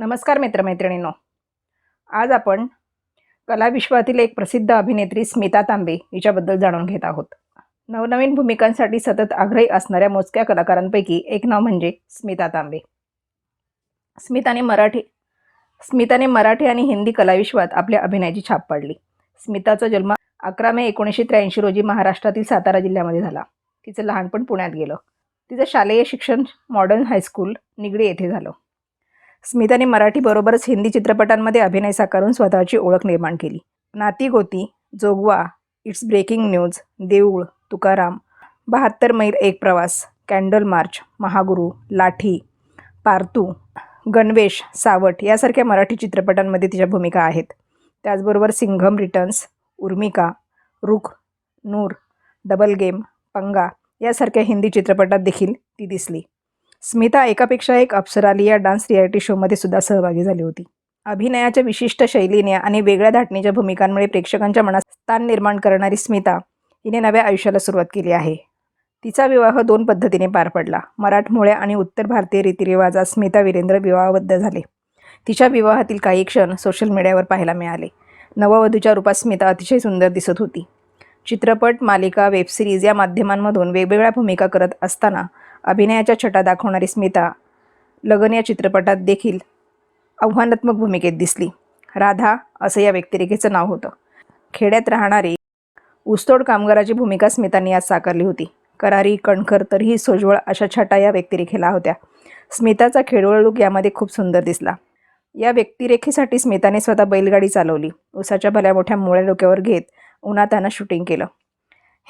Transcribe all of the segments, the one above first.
नमस्कार मित्रमैत्रिणींनो. आज आपण कलाविश्वातील एक प्रसिद्ध अभिनेत्री स्मिता तांबे हिच्याबद्दल जाणून घेत आहोत. नवनवीन भूमिकांसाठी सतत आग्रही असणाऱ्या मोजक्या कलाकारांपैकी एक नाव म्हणजे स्मिता तांबे. स्मिताने मराठी स्मिताने मराठी आणि हिंदी कलाविश्वात आपल्या अभिनयाची छाप पाडली. स्मिताचा जन्म अकरा मे एकोणीसशे त्र्याऐंशी रोजी महाराष्ट्रातील सातारा जिल्ह्यामध्ये झाला. तिचं लहानपण पुण्यात गेलं. तिचं शालेय शिक्षण मॉडर्न हायस्कूल निगडी येथे झालं. स्मिताने मराठीबरोबरच हिंदी चित्रपटांमध्ये अभिनय साकारून स्वतःची ओळख निर्माण केली. नाती गोती जोगवा इट्स ब्रेकिंग न्यूज देऊळ तुकाराम बहात्तर मैल एक प्रवास कॅन्डल मार्च महागुरू लाठी पारतू गणवेश सावट यासारख्या मराठी चित्रपटांमध्ये तिच्या भूमिका आहेत. त्याचबरोबर सिंघम रिटर्न्स उर्मिका रुख नूर डबल गेम पंगा यासारख्या हिंदी चित्रपटात देखील ती दिसली. स्मिता एकापेक्षा एक अप्सराली या डान्स रियालिटी शोमध्ये सुद्धा सहभागी झाली होती. अभिनयाच्या विशिष्ट शैलीने आणि वेगळ्या धाटणीच्या भूमिकांमुळे प्रेक्षकांच्या मनात स्थान निर्माण करणारी स्मिता हिने नव्या आयुष्याला सुरुवात केली आहे. तिचा विवाह दोन पद्धतीने पार पडला मराठमोळ्या आणि उत्तर भारतीय रीतिरिवाजात स्मिता वीरेंद्र विवाहबद्ध झाले. तिच्या विवाहातील काही क्षण सोशल मीडियावर पाहायला मिळाले. नववधूच्या रूपात स्मिता अतिशय सुंदर दिसत होती. चित्रपट मालिका वेबसिरीज या माध्यमांमधून वेगवेगळ्या भूमिका करत असताना अभिनयाच्या छटा दाखवणारी स्मिता लगन या चित्रपटात देखील आव्हानात्मक भूमिकेत दिसली. राधा असं या व्यक्तिरेखेचं नाव होतं. खेड्यात राहणारी ऊसतोड कामगाराची भूमिका स्मितांनी आज साकारली होती. करारी कणखर तरीही सोज्वळ अशा छटा या व्यक्तिरेखेला होत्या. स्मिताचा खेळवळ लूक यामध्ये खूप सुंदर दिसला. या व्यक्तिरेखेसाठी स्मिताने स्वतः बैलगाडी चालवली. उसाच्या भल्या मोठ्या मुळ्या डोक्यावर घेत उन्हातानं शूटिंग केलं.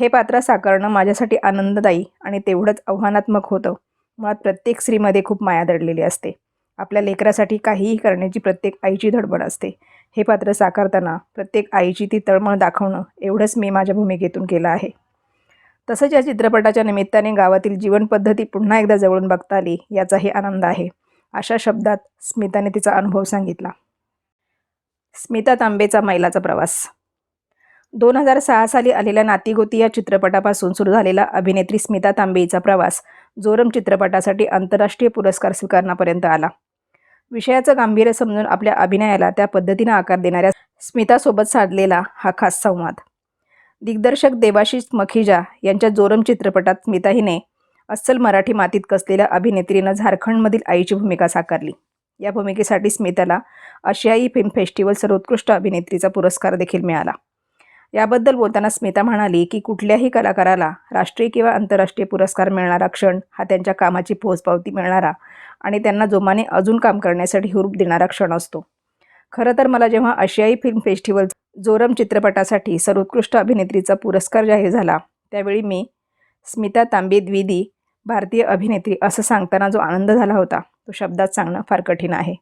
हे पात्र साकारणं माझ्यासाठी आनंददायी आणि तेवढंच आव्हानात्मक होतं. मुळात प्रत्येक स्त्रीमध्ये खूप माया दडलेली असते. आपल्या लेकरासाठी काहीही करण्याची प्रत्येक आईची धडपड असते. हे पात्र साकारताना प्रत्येक आईची ती तळमळ दाखवणं एवढंच मी माझ्या भूमिकेतून केलं आहे. तसंच या चित्रपटाच्या निमित्ताने गावातील जीवनपद्धती पुन्हा एकदा जवळून बघता आली याचाही आनंद आहे. अशा शब्दात स्मिताने तिचा अनुभव सांगितला. स्मिता तांबेचा मैलाचा प्रवास. दोन हजार सहा साली आलेल्या नातीगोती या चित्रपटापासून सुरू झालेला अभिनेत्री स्मिता तांबेचा प्रवास जोरम चित्रपटासाठी आंतरराष्ट्रीय पुरस्कार स्वीकारण्यापर्यंत आला. विषयाचं गांभीर्य समजून आपल्या अभिनयाला त्या पद्धतीनं आकार देणाऱ्या स्मितासोबत साधलेला हा खास संवाद. दिग्दर्शक देवाशिष मखिजा यांच्या जोरम चित्रपटात स्मिता हिने अस्सल मराठी मातीत कसलेल्या अभिनेत्रीनं झारखंडमधील आईची भूमिका साकारली. या भूमिकेसाठी स्मिताला आशियाई फिल्म फेस्टिवल सर्वोत्कृष्ट अभिनेत्रीचा पुरस्कार देखील मिळाला. याबद्दल बोलताना स्मिता म्हणाली की कुठल्याही कलाकाराला राष्ट्रीय किंवा आंतरराष्ट्रीय पुरस्कार मिळणारा क्षण हा त्यांच्या कामाची पोचपावती मिळणारा आणि त्यांना जोमाने अजून काम करण्यासाठी हुरूप देणारा क्षण असतो. खरं तर मला जेव्हा आशियाई फिल्म फेस्टिवल जोरम चित्रपटासाठी सर्वोत्कृष्ट अभिनेत्रीचा पुरस्कार जाहीर झाला त्यावेळी मी स्मिता तांबे द्विदी भारतीय अभिनेत्री असं सांगताना जो आनंद झाला होता तो शब्दात सांगणं फार कठीण आहे.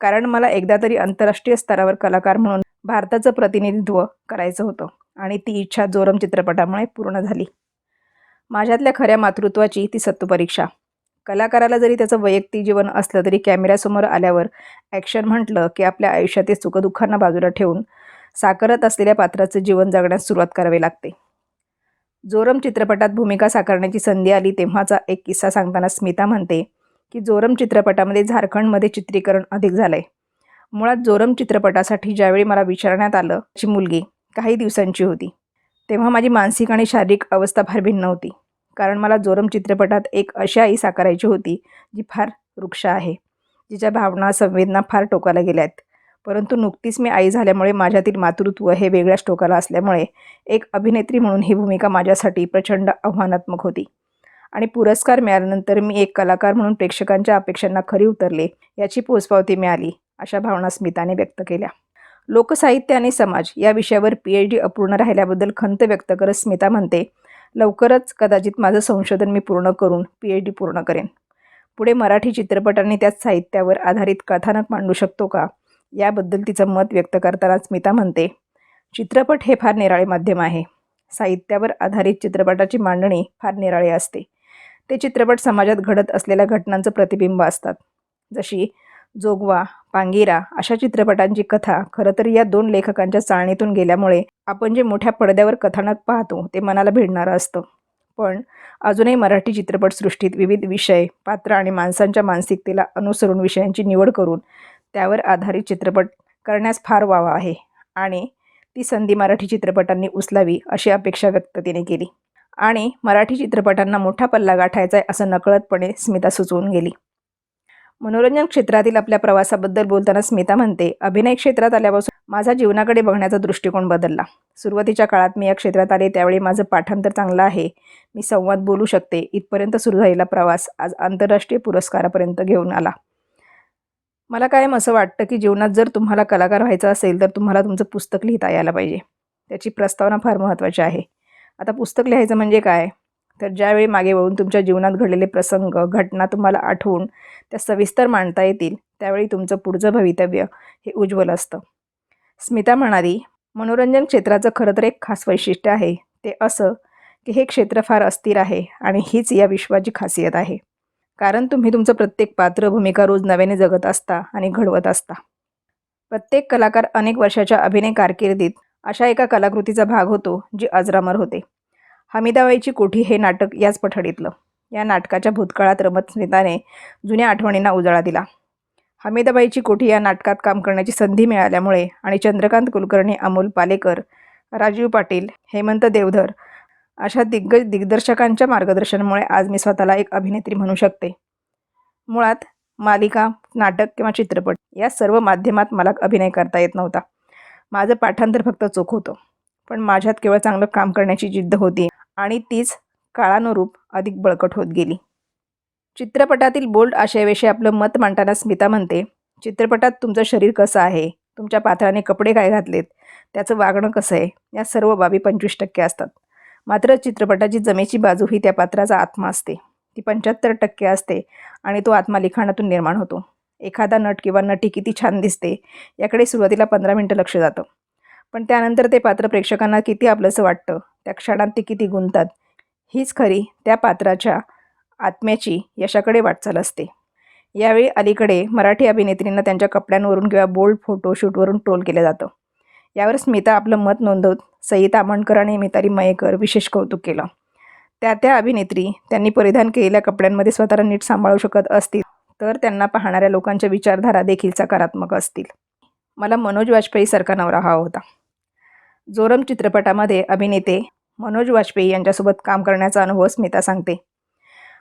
कारण मला एकदा तरी आंतरराष्ट्रीय स्तरावर कलाकार म्हणून भारताचं प्रतिनिधित्व करायचं होतं. आणि ती इच्छा जोरम चित्रपटामुळे पूर्ण झाली. माझ्यातल्या खऱ्या मातृत्वाची ती सत्वपरीक्षा कलाकाराला जरी त्याचं वैयक्तिक जीवन असलं तरी कॅमेऱ्यासमोर आल्यावर ॲक्शन म्हटलं की आपल्या आयुष्यातील सुखदुःखांना बाजूला ठेवून साकारत असलेल्या पात्राचं जीवन जगण्यास सुरुवात करावी लागते. जोरम चित्रपटात भूमिका साकारण्याची संधी आली तेव्हाचा एक किस्सा सांगताना स्मिता म्हणते की जोरम चित्रपटामध्ये झारखंडमध्ये चित्रीकरण अधिक झालं आहे मुळात जोरम चित्रपटासाठी ज्यावेळी मला विचारण्यात आलं ची मुलगी काही दिवसांची होती. तेव्हा माझी मानसिक आणि शारीरिक अवस्था फार भिन्न होती. कारण मला जोरम चित्रपटात एक अशी आई साकारायची होती जी फार वृक्ष आहे. जिच्या भावना संवेदना फार टोकाला गेल्या आहेत. परंतु नुकतीच मी आई झाल्यामुळे माझ्यातील मातृत्व हे वेगळ्याच टोकाला असल्यामुळे एक अभिनेत्री म्हणून ही भूमिका माझ्यासाठी प्रचंड आव्हानात्मक होती. आणि पुरस्कार मिळाल्यानंतर मी एक कलाकार म्हणून प्रेक्षकांच्या अपेक्षांना खरी उतरले याची पोचपावती मिळाली. अशा भावना स्मिताने व्यक्त केल्या. लोकसाहित्य आणि समाज या विषयावर पी एच डी अपूर्ण राहिल्याबद्दल खंत व्यक्त करत स्मिता म्हणते लवकरच कदाचित माझं संशोधन मी पूर्ण करून पी एच डी पूर्ण करेन. पुढे मराठी चित्रपट आणि त्याच साहित्यावर आधारित कथानक मांडू शकतो का याबद्दल तिचं मत व्यक्त करताना स्मिता म्हणते चित्रपट हे फार निराळे माध्यम आहे. साहित्यावर आधारित चित्रपटाची मांडणी फार निराळी असते. ते चित्रपट समाजात घडत असलेल्या घटनांचं प्रतिबिंब असतात. जशी जोगवा पांगिरा अशा चित्रपटांची कथा खरं तर या दोन लेखकांच्या चाळणीतून गेल्यामुळे आपण जे मोठ्या पडद्यावर कथानक पाहतो ते मनाला भिडणारं असतं. पण अजूनही मराठी चित्रपटसृष्टीत विविध विषय पात्र आणि माणसांच्या मानसिकतेला अनुसरून विषयांची निवड करून त्यावर आधारित चित्रपट करण्यास फार वावा आहे आणि ती संधी मराठी चित्रपटांनी उचलावी अशी अपेक्षा व्यक्त तिने केली. आणि मराठी चित्रपटांना मोठा पल्ला गाठायचा आहे असं नकळतपणे स्मिता सुचवून गेली. मनोरंजन क्षेत्रातील आपल्या प्रवासाबद्दल बोलताना स्मिता म्हणते अभिनय क्षेत्रात आल्यापासून माझा जीवनाकडे बघण्याचा दृष्टिकोन बदलला. सुरुवातीच्या काळात मी या क्षेत्रात आले त्यावेळी माझं पाठांतर चांगलं आहे. मी संवाद बोलू शकते. इथपर्यंत सुरू झालेला प्रवास आज आंतरराष्ट्रीय पुरस्कारापर्यंत घेऊन आला. मला कायम असं वाटतं की जीवनात जर तुम्हाला कलाकार व्हायचं असेल तर तुम्हाला तुमचं पुस्तक लिहिता यायला पाहिजे. त्याची प्रस्तावना फार महत्त्वाची आहे. आता पुस्तक लिहायचं म्हणजे काय? तर ज्यावेळी मागे वळून तुमच्या जीवनात घडलेले प्रसंग घटना तुम्हाला आठवून त्या सविस्तर मांडता येतील त्यावेळी तुमचं पुढचं भवितव्य हे उज्ज्वल असतं. स्मिता म्हणाली मनोरंजन क्षेत्राचं खरं तर एक खास वैशिष्ट्य आहे. ते असं की हे क्षेत्र फार अस्थिर आहे आणि हीच या विश्वाची खासियत आहे. कारण तुम्ही तुमचं प्रत्येक पात्र भूमिका रोज नव्याने जगत असता आणि घडवत असता. प्रत्येक कलाकार अनेक वर्षाच्या अभिनय कारकिर्दीत अशा एका कलाकृतीचा भाग होतो जी अजरामर होते. हमीदाबाईची कोठी हे नाटक याच पठडीतलं. या नाटकाच्या भूतकाळात रमतस्मिताने जुन्या आठवणींना उजाळा दिला. हमीदाबाईची कोठी या नाटकात काम करण्याची संधी मिळाल्यामुळे आणि चंद्रकांत कुलकर्णी अमोल पालेकर राजीव पाटील हेमंत देवधर अशा दिग्गज दिग्दर्शकांच्या मार्गदर्शनामुळे आज मी स्वतःला एक अभिनेत्री म्हणू शकते. मुळात मालिका नाटक किंवा चित्रपट या सर्व माध्यमात मला अभिनय करता येत नव्हता. माझं पाठांतर फक्त चोख होतं. पण माझ्यात केवळ चांगलं काम करण्याची जिद्द होती. आणि तीच काळानुरूप अधिक बळकट होत गेली. चित्रपटातील बोल्ड आशयाविषयी आपलं मत मांडताना स्मिता म्हणते चित्रपटात तुमचं शरीर कसं आहे? तुमच्या पात्राने कपडे काय घातलेत? त्याचं वागणं कसं आहे? या सर्व बाबी पंचवीस टक्के असतात. मात्र चित्रपटाची जमेची बाजू ही त्या पात्राचा आत्मा असते. ती पंच्याहत्तर टक्के असते आणि तो आत्मा लिखाणातून निर्माण होतो. एखादा नट किंवा नटी किती छान दिसते याकडे सुरुवातीला पंधरा मिनटं लक्ष जातं. पण त्यानंतर ते पात्र प्रेक्षकांना किती आपलंसं वाटतं? त्या क्षणात ते किती गुंतात हीच खरी त्या पात्राच्या आत्म्याची यशाकडे वाटचाल असते. यावेळी अलीकडे मराठी अभिनेत्रींना त्यांच्या कपड्यांवरून किंवा बोल्ड फोटोशूटवरून ट्रोल केलं जातं. यावर स्मिता आपलं मत नोंदवत सई तामणकर आणि मिताली मयेकर विशेष कौतुक केलं. त्या त्या अभिनेत्री त्यांनी परिधान केलेल्या कपड्यांमध्ये स्वतःला नीट सांभाळू शकत असतील तर त्यांना पाहणाऱ्या लोकांच्या विचारधारा देखील सकारात्मक असतील. मला मनोज वाजपेयीसारखा नवरा हवा होता. जोरम चित्रपटामध्ये अभिनेते मनोज वाजपेयी यांच्यासोबत काम करण्याचा अनुभव स्मिता सांगते.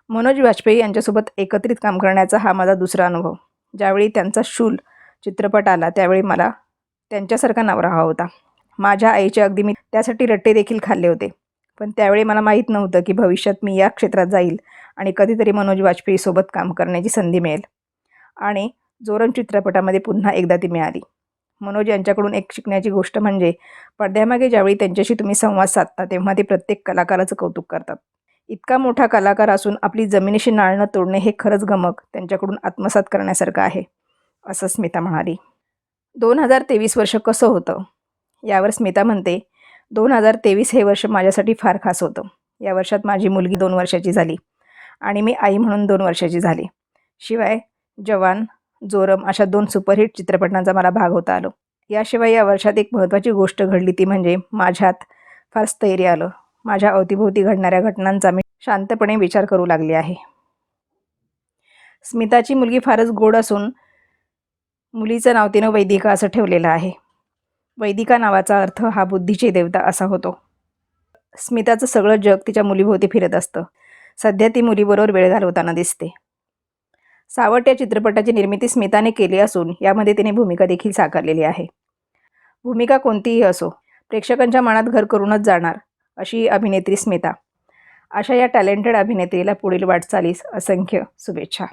मनोज वाजपेयी यांच्यासोबत एकत्रित काम करण्याचा हा माझा दुसरा अनुभव. ज्यावेळी त्यांचा शूल चित्रपट आला त्यावेळी मला त्यांच्यासारखा नवरा हवा होता. माझ्या आईच्या अगदी मी त्यासाठी रट्टे देखील खाल्ले होते. पण त्यावेळी मला माहीत नव्हतं की भविष्यात मी या क्षेत्रात जाईल आणि कधीतरी मनोज वाजपेयीसोबत काम करण्याची संधी मिळेल. आणि जोरम चित्रपटामध्ये पुन्हा एकदा ती मिळाली. मनोज यांच्याकडून एक शिकण्याची गोष्ट म्हणजे पडद्यामागे ज्यावेळी त्यांच्याशी तुम्ही संवाद साधता तेव्हा ते प्रत्येक कलाकाराचं कौतुक करतात. इतका मोठा कलाकार असून आपली जमिनीशी नाळणं तोडणे हे खरंच गमक त्यांच्याकडून आत्मसात करण्यासारखं आहे असं स्मिता म्हणाली. दोन हजार तेवीस वर्ष कसं होतं? यावर स्मिता म्हणते दोन हजार तेवीस हे वर्ष माझ्यासाठी फार खास होतं. या वर्षात माझी मुलगी दोन वर्षाची झाली आणि मी आई म्हणून दोन वर्षाची झाली. शिवाय जवान जोरम अशा दोन सुपरहिट चित्रपटांचा मला भाग होता आलो. याशिवाय या वर्षात एक महत्त्वाची गोष्ट घडली ती म्हणजे माझ्यात फार स्थैर्य आलं. माझ्या अवतीभोवती घडणाऱ्या घटनांचा मी शांतपणे विचार करू लागले आहे. स्मिताची मुलगी फारच गोड असून मुलीचं नाव तिनं वैदिका असं ठेवलेलं आहे. वैदिका नावाचा अर्थ हा बुद्धीची देवता असा होतो. स्मिताचं सगळं जग तिच्या मुलीभोवती फिरत असतं. सध्या ती मुलीबरोबर वेळ घालवताना दिसते. सावट या चित्रपटाची निर्मिती स्मिताने केली असून यामध्ये तिने भूमिका देखील साकारलेली आहे. भूमिका कोणतीही असो प्रेक्षकांच्या मनात घर करूनच जाणार अशी अभिनेत्री स्मिता. अशा या टॅलेंटेड अभिनेत्रीला पुढील वाटचालीस असंख्य शुभेच्छा.